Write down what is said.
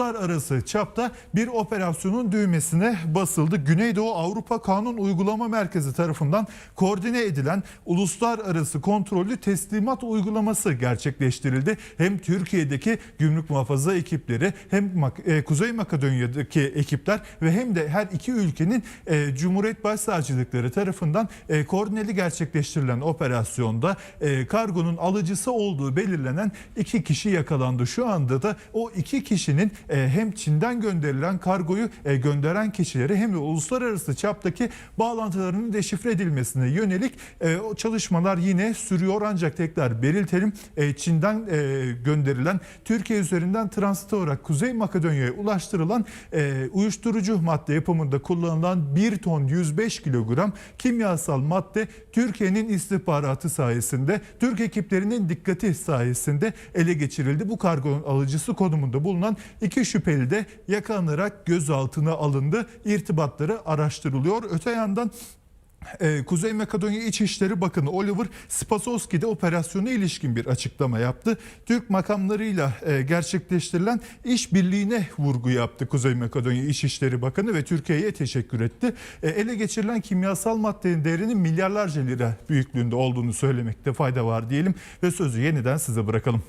uluslararası çapta bir operasyonun düğmesine basıldı. Güneydoğu Avrupa Kanun Uygulama Merkezi tarafından koordine edilen uluslararası kontrollü teslimat uygulaması gerçekleştirildi. Hem Türkiye'deki gümrük muhafaza ekipleri hem e, Kuzey Makedonya'daki ekipler ve hem de her iki ülkenin e, Cumhuriyet Başsavcılıkları tarafından e, koordineli gerçekleştirilen operasyonda kargonun alıcısı olduğu belirlenen iki kişi yakalandı. Şu anda da o iki kişinin hem Çin'den gönderilen kargoyu e, gönderen kişileri hem de uluslararası çaptaki bağlantılarının deşifre edilmesine yönelik e, o çalışmalar yine sürüyor ancak tekrar belirtelim e, Çin'den e, gönderilen Türkiye üzerinden transit olarak Kuzey Makedonya'ya ulaştırılan e, uyuşturucu madde yapımında kullanılan 1 ton 105 kilogram kimyasal madde Türkiye'nin istihbaratı sayesinde Türk ekiplerinin dikkati sayesinde ele geçirildi. Bu kargonun alıcısı konumunda bulunan iki şüpheli de yakalanarak gözaltına alındı. İrtibatları araştırılıyor. Öte yandan ee, Kuzey Makedonya İçişleri Bakanı Oliver Spasowski de operasyona ilişkin bir açıklama yaptı. Türk makamlarıyla e, gerçekleştirilen işbirliğine vurgu yaptı Kuzey Makedonya İçişleri Bakanı ve Türkiye'ye teşekkür etti. E, ele geçirilen kimyasal maddenin değerinin milyarlarca lira büyüklüğünde olduğunu söylemekte fayda var diyelim ve sözü yeniden size bırakalım.